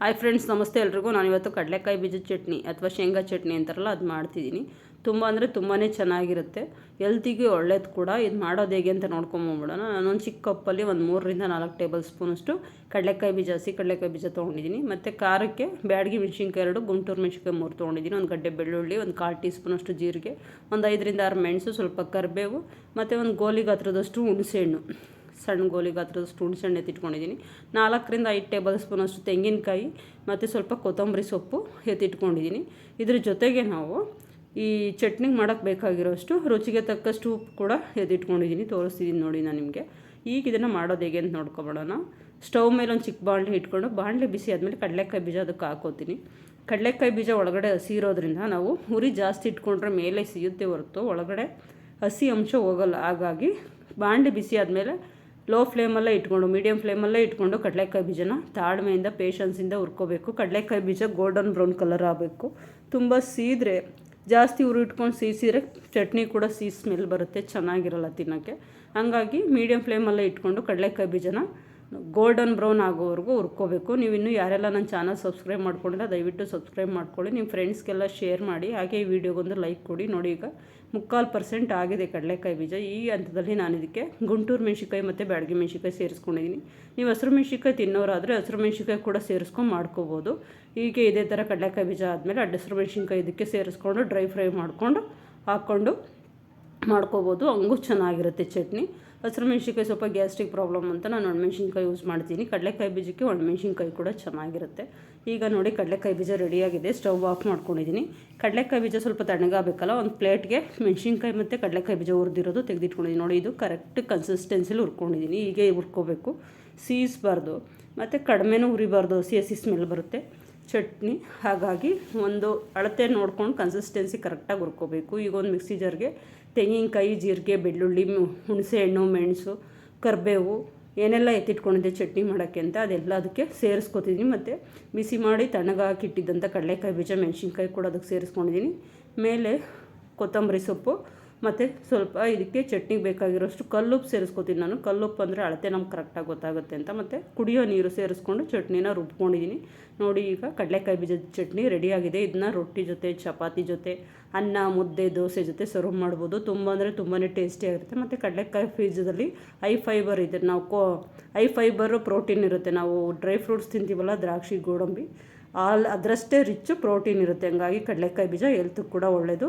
Hi friends ನಮಸ್ತೆ ಎಲ್ರಿಗೂ. ನಾನು ಇವತ್ತು ಕಡಲೆಕಾಯಿ ಬೀಜದ ಚಟ್ನಿ ಅಥವಾ ಶೇಂಗಾ ಚಟ್ನಿ ಅಂತಾರಲ್ಲ, ಅದು ಮಾಡ್ತಿದ್ದೀನಿ. ತುಂಬ ಅಂದರೆ ತುಂಬಾ ಚೆನ್ನಾಗಿರುತ್ತೆ. ಹೆಲ್ತಿಗೆ ಒಳ್ಳೇದು ಕೂಡ. ಇದು ಮಾಡೋದು ಹೇಗೆ ಅಂತ ನೋಡ್ಕೊಂಬಂದ್ಬಿಡೋಣ ನಾನೊಂದು ಚಿಕ್ಕ ಕಪ್ಪಲ್ಲಿ ಒಂದು ಮೂರರಿಂದ ನಾಲ್ಕು ಟೇಬಲ್ ಸ್ಪೂನಷ್ಟು ಕಡಲೆಕಾಯಿ ಬೀಜ ಹಸಿ ಕಡಲೆಕಾಯಿ ಬೀಜ ತೊಗೊಂಡಿದ್ದೀನಿ. ಮತ್ತು ಖಾರಕ್ಕೆ ಬ್ಯಾಡಗಿ ಮೆಣಸಿನ್ಕಾಯಿ ಎರಡು, ಗುಂಟೂರು ಮೆಣಸಿನ್ಕಾಯಿ ಮೂರು ತೊಗೊಂಡಿದ್ದೀನಿ. ಒಂದು ಗಡ್ಡೆ ಬೆಳ್ಳುಳ್ಳಿ, ಒಂದು ಕಾಲು ಟೀ ಸ್ಪೂನಷ್ಟು ಜೀರಿಗೆ, ಒಂದು ಐದರಿಂದ ಆರು ಮೆಣಸು, ಸ್ವಲ್ಪ ಕರಿಬೇವು, ಮತ್ತು ಒಂದು ಗೋಲಿ ಗಾತ್ರದಷ್ಟು ಹುಣಸೆಹಣ್ಣು ಸಣ್ಣ ಗೋಲಿ ಗಾತ್ರದ ಗಾತ್ರದಷ್ಟು ಸಣ್ಣ ಎತ್ತಿಟ್ಕೊಂಡಿದ್ದೀನಿ. ನಾಲ್ಕರಿಂದ ಐದು ಟೇಬಲ್ ಸ್ಪೂನ್ ಅಷ್ಟು ತೆಂಗಿನಕಾಯಿ ಮತ್ತು ಸ್ವಲ್ಪ ಕೊತ್ತಂಬರಿ ಸೊಪ್ಪು ಎತ್ತಿಟ್ಕೊಂಡಿದ್ದೀನಿ. ಇದ್ರ ಜೊತೆಗೆ ನಾವು ಈ ಚಟ್ನಿಗೆ ಮಾಡೋಕ್ಕೆ ಬೇಕಾಗಿರೋಷ್ಟು ರುಚಿಗೆ ತಕ್ಕಷ್ಟು ಉಪ್ಪು ಕೂಡ ಎತ್ತಿಟ್ಕೊಂಡಿದ್ದೀನಿ. ತೋರಿಸ್ತಿದ್ದೀನಿ ನೋಡಿ ನಾನು ನಿಮಗೆ. ಈಗ ಇದನ್ನು ಮಾಡೋದು ಹೇಗೆ ಅಂತ ನೋಡ್ಕೊಬೋಣ ಸ್ಟವ್ ಮೇಲೆ ಒಂದು ಚಿಕ್ಕ ಬಾಣಲೆ ಇಟ್ಕೊಂಡು ಬಾಣಲೆ ಬಿಸಿ ಆದಮೇಲೆ ಕಡಲೆಕಾಯಿ ಬೀಜ ಅದಕ್ಕೆ ಹಾಕೋತೀನಿ ಕಡಲೆಕಾಯಿ ಬೀಜ ಒಳಗಡೆ ಹಸಿ ಇರೋದ್ರಿಂದ ನಾವು ಉರಿ ಜಾಸ್ತಿ ಇಟ್ಕೊಂಡ್ರೆ ಮೇಲೆ ಸಿಗುತ್ತೆ ಹೊರತು ಒಳಗಡೆ ಹಸಿ ಅಂಶ ಹೋಗಲ್ಲ. ಹಾಗಾಗಿ ಬಾಣಲೆ ಬಿಸಿ ಆದಮೇಲೆ ಲೋ ಫ್ಲೇಮಲ್ಲೇ ಇಟ್ಕೊಂಡು ಮೀಡಿಯಮ್ ಫ್ಲೇಮಲ್ಲೇ ಇಟ್ಕೊಂಡು ಕಡಲೆಕಾಯಿ ಬೀಜನ ತಾಳ್ಮೆಯಿಂದ ಪೇಷನ್ಸಿಂದ ಹುರ್ಕೋಬೇಕು. ಕಡಲೆಕಾಯಿ ಬೀಜ ಗೋಲ್ಡನ್ ಬ್ರೌನ್ ಕಲರ್ ಆಗಬೇಕು. ತುಂಬ ಸೀದ್ರೆ, ಜಾಸ್ತಿ ಉರಿ ಇಟ್ಕೊಂಡು ಸೀಸಿದ್ರೆ ಚಟ್ನಿ ಕೂಡ ಸೀ ಸ್ಮೆಲ್ ಬರುತ್ತೆ, ಚೆನ್ನಾಗಿರಲ್ಲ ತಿನ್ನೋಕ್ಕೆ. ಹಂಗಾಗಿ ಮೀಡಿಯಮ್ ಫ್ಲೇಮಲ್ಲೇ ಇಟ್ಕೊಂಡು ಕಡಲೆಕಾಯಿ ಬೀಜನ ಗೋಲ್ಡನ್ ಬ್ರೌನ್ ಆಗೋವರೆಗೂ ಹುರ್ಕೋಬೇಕು. ನೀವು ಇನ್ನೂ ಯಾರೆಲ್ಲ ನನ್ನ ಚಾನಲ್ ಸಬ್ಸ್ಕ್ರೈಬ್ ಮಾಡ್ಕೊಂಡಿಲ್ಲ, ದಯವಿಟ್ಟು ಸಬ್ಸ್ಕ್ರೈಬ್ ಮಾಡ್ಕೊಳ್ಳಿ. ನಿಮ್ಮ ಫ್ರೆಂಡ್ಸ್ಗೆಲ್ಲ ಶೇರ್ ಮಾಡಿ, ಹಾಗೆ ಈ ವಿಡಿಯೋಗೊಂದು ಲೈಕ್ ಕೊಡಿ. ನೋಡಿ ಈಗ ಮುಕ್ಕಾಲು ಪರ್ಸೆಂಟ್ ಆಗಿದೆ ಕಡಲೆಕಾಯಿ ಬೀಜ. ಈ ಹಂತದಲ್ಲಿ ನಾನು ಇದಕ್ಕೆ ಗುಂಟೂರು ಮೆಣಸಿಕಾಯಿ ಮತ್ತು ಬ್ಯಾಡಗಿ ಮೆಣಸಿಕಾಯಿ ಸೇರಿಸ್ಕೊಂಡಿದ್ದೀನಿ. ನೀವು ಹಸಿರು ಮೆಣಸಿಕಾಯಿ ತಿನ್ನೋರಾದರೆ ಹಸಿರು ಮೆಣಸಿಕಾಯಿ ಕೂಡ ಸೇರಿಸ್ಕೊಂಡು ಮಾಡ್ಕೋಬೋದು. ಹೀಗೆ ಇದೇ ಥರ ಕಡಲೆಕಾಯಿ ಬೀಜ ಆದಮೇಲೆ ಹಸಿರು ಮೆಣಸಿನ್ಕಾಯಿ ಇದಕ್ಕೆ ಸೇರಿಸ್ಕೊಂಡು ಡ್ರೈ ಫ್ರೈ ಮಾಡಿಕೊಂಡು, ಹಾಕ್ಕೊಂಡು ಮಾಡ್ಕೋಬೋದು. ಹಂಗೂ ಚೆನ್ನಾಗಿರುತ್ತೆ ಚಟ್ನಿ. ಹಸಿರು ಮೆಣಸಿನ್ಕಾಯಿ ಸ್ವಲ್ಪ ಗ್ಯಾಸ್ಟ್ರಿಕ್ ಪ್ರಾಬ್ಲಮ್ ಅಂತ ನಾನು ಒಣಮೆಣ್ಸಿನ್ಕಾಯಿ ಯೂಸ್ ಮಾಡ್ತೀನಿ. ಕಡಲೆಕಾಯಿ ಬೀಜಕ್ಕೆ ಒಣಮೆಣ್ಸಿನ್ಕಾಯಿ ಕೂಡ ಚೆನ್ನಾಗಿರುತ್ತೆ. ಈಗ ನೋಡಿ ಕಡಲೆಕಾಯಿ ಬೀಜ ರೆಡಿಯಾಗಿದೆ. ಸ್ಟವ್ ಆಫ್ ಮಾಡ್ಕೊಂಡಿದ್ದೀನಿ. ಕಡಲೆಕಾಯಿ ಬೀಜ ಸ್ವಲ್ಪ ತಣ್ಣಗಾಗಬೇಕಲ್ಲ, ಒಂದು ಪ್ಲೇಟ್ಗೆ ಮೆಣಸಿನ್ಕಾಯಿ ಮತ್ತು ಕಡಲೆಕಾಯಿ ಬೀಜ ಹುರಿದಿರೋದು ತೆಗೆದಿಟ್ಕೊಂಡಿದ್ದೀನಿ. ನೋಡಿ, ಇದು ಕರೆಕ್ಟ್ ಕನ್ಸಿಸ್ಟೆನ್ಸಿಲಿ ಹುರ್ಕೊಂಡಿದ್ದೀನಿ. ಹೀಗೆ ಹುರ್ಕೋಬೇಕು. ಸೀಸ್ಬಾರ್ದು. ಮತ್ತು ಕಡಿಮೆನೂ ಹುರಿಬಾರ್ದು. ಹಸಿ ಹಸಿ ಸ್ಮೆಲ್ ಬರುತ್ತೆ. ಚಟ್ನಿ. ಹಾಗಾಗಿ ಒಂದು ಅಳತೆ ನೋಡ್ಕೊಂಡು ಕನ್ಸಿಸ್ಟೆನ್ಸಿ ಕರೆಕ್ಟಾಗಿ ಹುರ್ಕೋಬೇಕು. ಈಗ ಒಂದು ಮಿಕ್ಸಿ ಜಾರ್ಗೆ ತೆಂಗಿನಕಾಯಿ, ಜೀರಿಗೆ, ಬೆಳ್ಳುಳ್ಳಿ ಹುಣಸೆಹಣ್ಣು ಮೆಣಸು, ಕರಿಬೇವು ಏನೆಲ್ಲ ಎತ್ತಿಟ್ಕೊಂಡಿದ್ದೆ ಚಟ್ನಿ ಮಾಡೋಕ್ಕೆ ಅಂತ ಅದೆಲ್ಲ ಅದಕ್ಕೆ ಸೇರಿಸ್ಕೊತಿದ್ದೀನಿ ಮತ್ತು ಬಿಸಿ ಮಾಡಿ ತಣ್ಣಗಾಕಿಟ್ಟಿದ್ದಂಥ ಕಡಲೆಕಾಯಿ ಬೀಜ, ಮೆಣಸಿನ್ಕಾಯಿ ಕೂಡ ಅದಕ್ಕೆ ಸೇರಿಸ್ಕೊಂಡಿದ್ದೀನಿ ಮೇಲೆ ಕೊತ್ತಂಬರಿ ಸೊಪ್ಪು ಮತ್ತು ಸ್ವಲ್ಪ ಇದಕ್ಕೆ ಚಟ್ನಿಗೆ ಬೇಕಾಗಿರೋಷ್ಟು ಕಲ್ಲುಪ್ಪು ಸೇರಿಸ್ಕೊತೀನಿ ನಾನು. ಕಲ್ಲುಪ್ಪು ಅಂದರೆ ಅಳತೆ ನಮ್ಗೆ ಕರೆಕ್ಟಾಗಿ ಗೊತ್ತಾಗುತ್ತೆ ಅಂತ. ಮತ್ತು ಕುಡಿಯೋ ನೀರು ಸೇರಿಸ್ಕೊಂಡು ಚಟ್ನಿನ ರುಬ್ಕೊಂಡಿದ್ದೀನಿ ನೋಡಿ ಈಗ ಕಡಲೆಕಾಯಿ ಬೀಜದ ಚಟ್ನಿ ರೆಡಿಯಾಗಿದೆ ಇದನ್ನ ರೊಟ್ಟಿ ಜೊತೆ, ಚಪಾತಿ ಜೊತೆ, ಅನ್ನ, ಮುದ್ದೆ, ದೋಸೆ ಜೊತೆ ಸರ್ವ್ ಮಾಡ್ಬೋದು. ತುಂಬ ಅಂದರೆ ತುಂಬಾ ಟೇಸ್ಟಿಯಾಗಿರುತ್ತೆ ಮತ್ತು ಕಡಲೆಕಾಯಿ ಬೀಜದಲ್ಲಿ ಐ ಫೈಬರ್ ಇದೆ. ನಾವು ಕೋ ಐ ಫೈಬರು ಪ್ರೋಟೀನ್ ಇರುತ್ತೆ. ನಾವು ಡ್ರೈ ಫ್ರೂಟ್ಸ್ ತಿಂತೀವಲ್ಲ, ದ್ರಾಕ್ಷಿ, ಗೋಡಂಬಿ, ಆಲ್ ಅದರಷ್ಟೇ ರಿಚ್ ಪ್ರೋಟೀನ್ ಇರುತ್ತೆ. ಹಂಗಾಗಿ ಕಡಲೆಕಾಯಿ ಬೀಜ ಹೆಲ್ತ್ ಕೂಡ ಒಳ್ಳೆಯದು